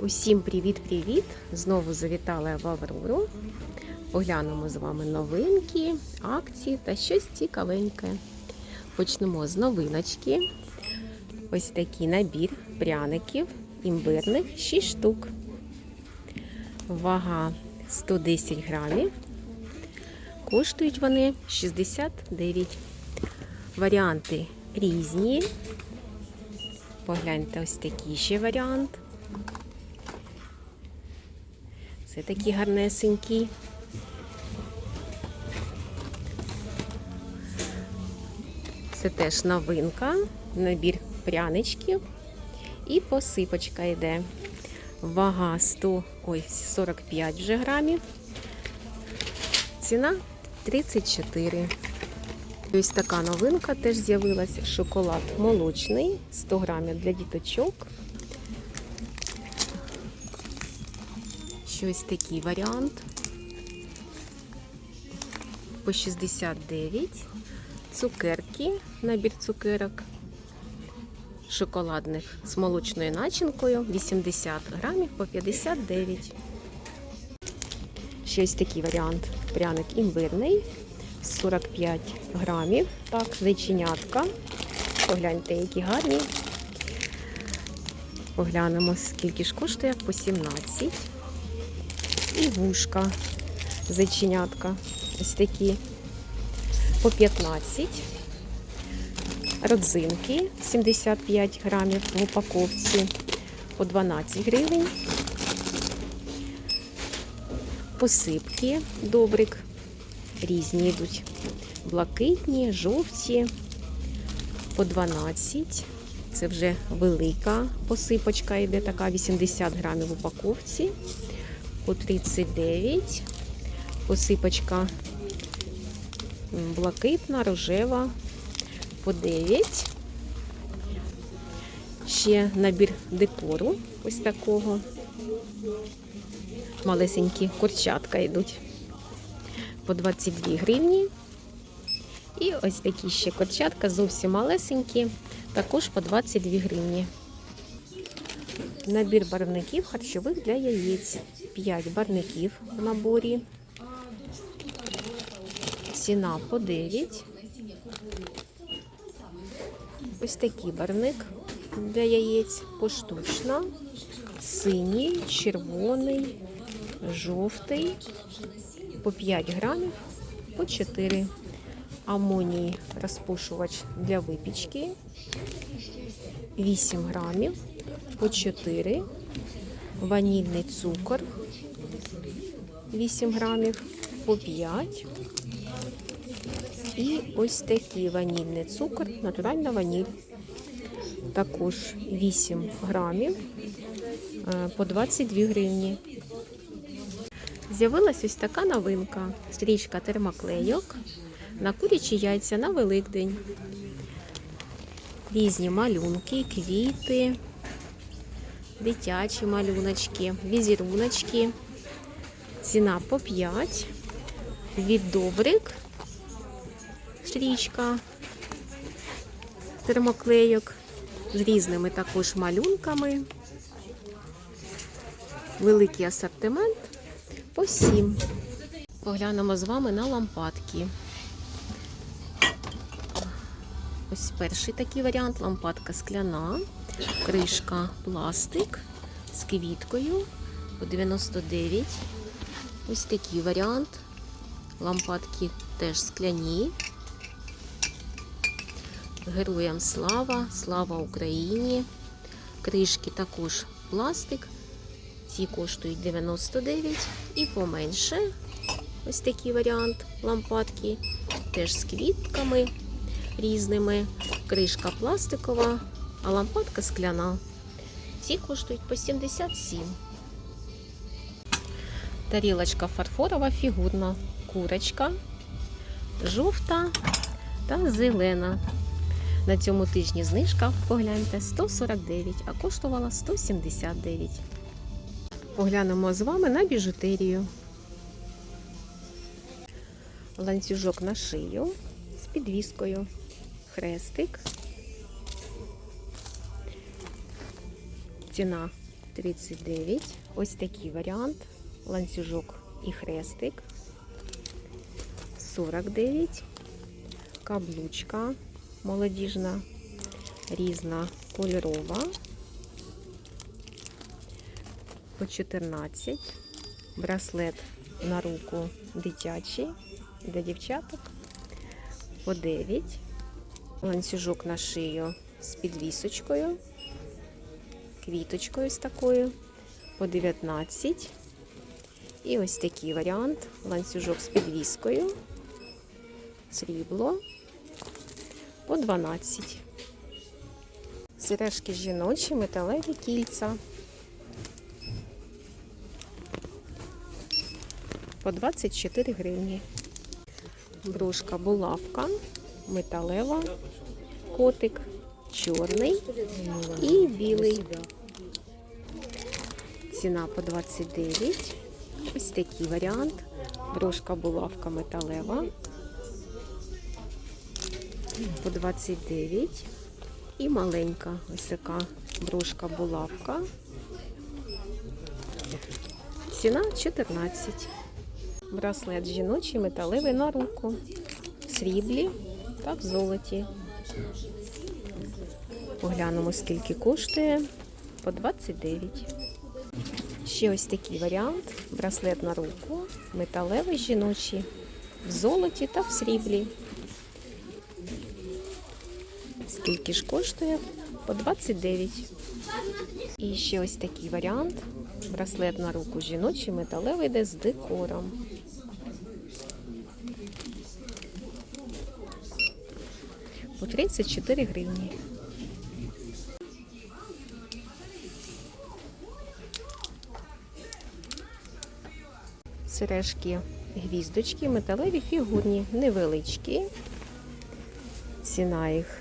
Усім привіт-привіт! Знову завітала я в Аврору. Поглянемо з вами новинки, акції та щось цікавеньке. Почнемо з новиночки. Ось такий набір пряників імбирних 6 штук. Вага 110 грамів. Коштують вони 69. Варіанти різні. Погляньте, ось такий ще варіант. Це такі гарнесенькі. Це теж новинка, набір пряничків і посипочка йде. Вага 100, ой, 45 вже грамів. Ціна 34. Ось така новинка теж з'явилася. Шоколад молочний, 100 грамів для діточок. Щось такий варіант. По 69. Цукерки, набір цукерок. Шоколадних з молочною начинкою 80 грамів по 59. Щось такий варіант. Пряник імбирний. 45 грамів. Так, зайченятка. Погляньте, які гарні. Поглянемо, скільки ж коштує по 17. І вушка зайченятка. Ось такі по 15. Родзинки 75 грамів в упаковці по 12 гривень. Посипки добрик. Різні йдуть. Блакитні, жовті по 12. Це вже велика посипочка йде, така 80 грамів в упаковці по 39. Посипочка блакитна, рожева по 9. Ще набір декору ось такого. Малесенькі курчатка йдуть по 22 гривні. І ось такі ще курчатка, зовсім малесенькі, також по 22 гривні. Набір барвників харчових для яєць. 5 барвників в наборі. Ціна по 9. Ось такий барвник для яєць поштучно. Синій, червоний, жовтий. По 5 грамів, по 4. Амоній розпушувач для випічки. 8 грамів по 4. Ванільний цукор 8 грамів по 5. І ось такий ванільний цукор, натуральна ваніль. Також 8 грамів е, по 22 гривні. З'явилась ось така новинка. Стрічка термоклейок на курячі яйця на Великдень. Різні малюнки, квіти, дитячі малюночки, візеруночки. Ціна по 5. Від добрик, стрічка термоклейок з різними також малюнками. Великий асортимент по 7. Поглянемо з вами на лампадки. Ось перший такий варіант лампадка скляна, кришка пластик з квіткою по 99. Ось такий варіант. Лампадки теж скляні. Героям слава, слава Україні. Кришки також пластик. Ці коштують 99 і поменше. Ось такий варіант лампадки. Теж з квітками різними. Кришка пластикова, а лампадка скляна. Ці коштують по 77. Тарілочка фарфорова, фігурна, курочка, жовта та зелена. На цьому тижні знижка, погляньте, 149, а коштувала 179. Поглянемо з вами на біжутерію. Ланцюжок на шию з підвіскою, хрестик. Ціна 39. Ось такий варіант. Ланцюжок і хрестик. 49. Каблучка молодіжна, різна кольорова. По 14. Браслет на руку дитячий для дівчаток. По 9. Ланцюжок на шию з підвісочкою. Квіточкою з такою. По 19. І ось такий варіант. Ланцюжок з підвіскою. Срібло. По 12. Сережки жіночі, металеві кільця. По 24 гривні. Брошка булавка, металева, котик, чорний і білий. Ціна по 29. Ось такий варіант. Брошка булавка металева. По 29. І маленька ось така брошка булавка. Ціна 14. Браслет жіночий металевий на руку. В сріблі та в золоті. Поглянемо, скільки коштує. По 29. Ще ось такий варіант. Браслет на руку. Металевий жіночий. В золоті та в сріблі. Скільки ж коштує? По 29. І ще ось такий варіант. Браслет на руку жіночий, металевий йде з декором. По 34 гривні. Сережки гвіздочки, металеві фігурні, невеличкі. Ціна їх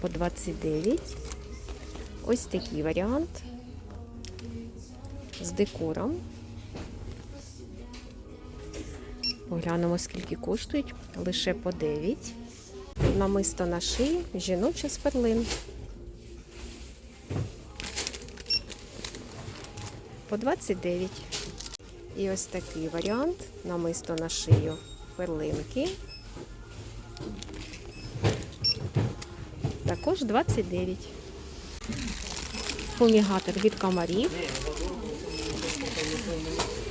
по 29. Ось такий варіант з декором. Поглянемо, скільки коштують. Лише по 9. Намисто на шиї, жіноча з перлин. По 29. І ось такий варіант. Намисто на шию перлинки. Також 29. Фумігатор від комарів.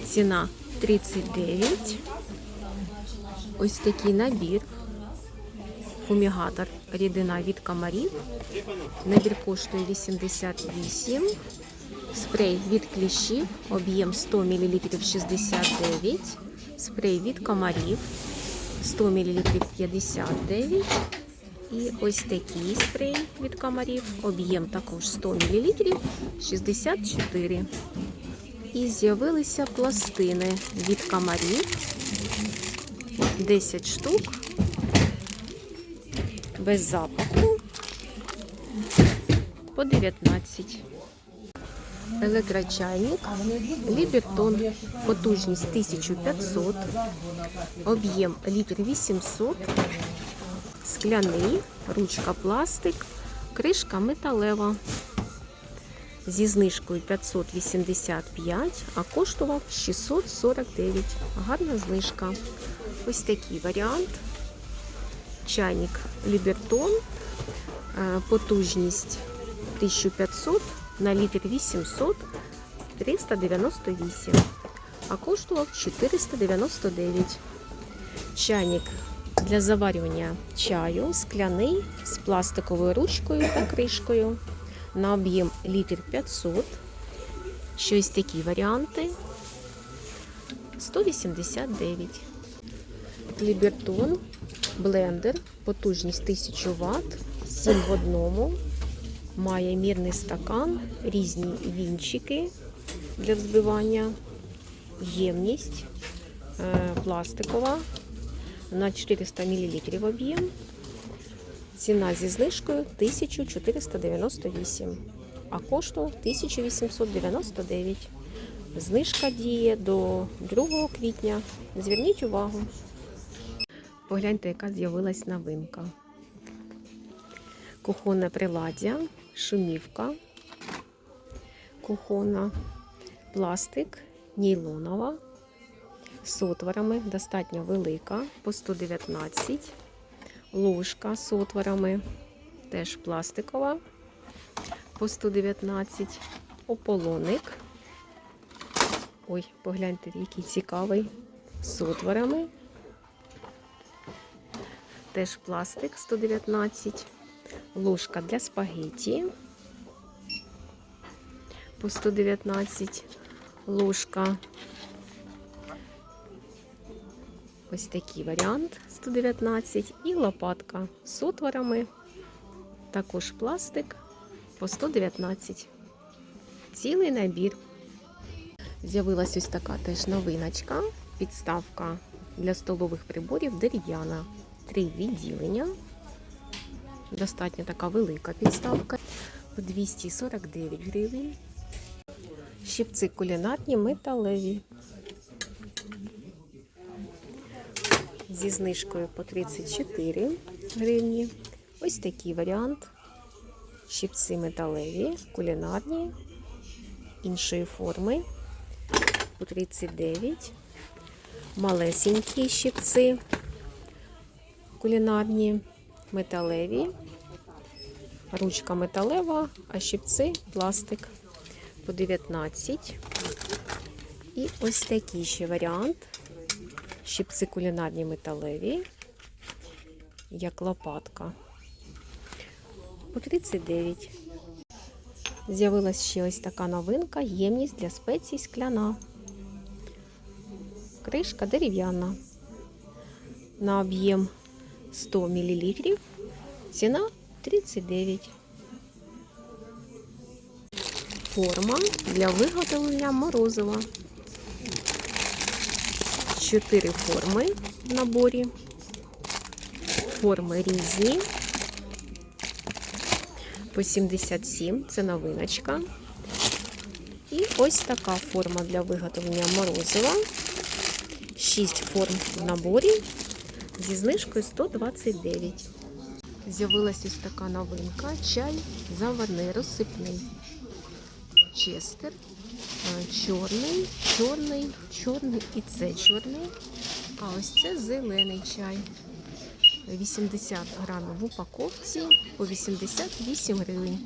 Ціна 39. Ось такий набір. Фумігатор рідина від комарів. Набір коштує 88. Спрей від кліщів. Об'єм 100 мл 69. Спрей від комарів 100 мл 59. І ось такий спрей від комарів. Об'єм також 100 мл 64. І з'явилися пластини від комарів. 10 штук. Без запаху. По 19. Електрочайник Лібертон. Потужність 1500. Об'єм літр 800. Скляний, ручка пластик, кришка металева. Зі знижкою 585, а коштував 649. Гарна знижка. Ось такий варіант. Чайник Лібертон. Е, Потужність 1500 на літр 800 398, а коштував 499. Чайник для заварювання чаю скляний з пластиковою ручкою та кришкою на об'єм літр 500. Щось такі варіанти 189. Лібертон, блендер, потужність 1000 Вт, 7 в одному. Має мірний стакан, різні вінчики для взбивання, ємність е, пластикова на 400 мл об'єм. Ціна зі знижкою 1498, а коштував 1899. Знижка діє до 2 квітня. Зверніть увагу. Погляньте, яка з'явилась новинка. Кухонне приладдя, шумівка. кухонна, пластик, нейлонова, з отворами, достатньо велика, по 119, ложка з отворами, теж пластикова, по 119, ополоник. Ой, погляньте, який цікавий, з отворами. Теж пластик 119, ложка для спагетті по 119 ложка. Ось такий варіант 119 і лопатка з отворами, також пластик по 119. Цілий набір. З'явилась ось така теж новиночка, підставка для столових приборів дерев'яна. Три відділення. Достатньо така велика підставка. По 249 гривень. Щипці кулінарні металеві. Зі знижкою по 34 гривні. Ось такий варіант. Щипці металеві, кулінарні, іншої форми по 39. Малесенькі щипці кулінарні, металеві. Ручка металева, а щипці пластик по 19. І ось такий ще варіант. Щипці кулінарні металеві, як лопатка. По 39. З'явилась ще ось така новинка, ємність для спецій скляна. Кришка дерев'яна. На об'єм 100 мл. Ціна 39. Форма для виготовлення морозива. Чотири форми в наборі. Форми різні. По 77 це новиночка. І ось така форма для виготовлення морозива. 6 форм в наборі зі знижкою 129. З'явилася ось така новинка. Чай заварний, розсипний. Честер. Е, Чорний, чорний, чорний і це чорний. А ось це зелений чай. 80 грамів в упаковці по 88 гривень.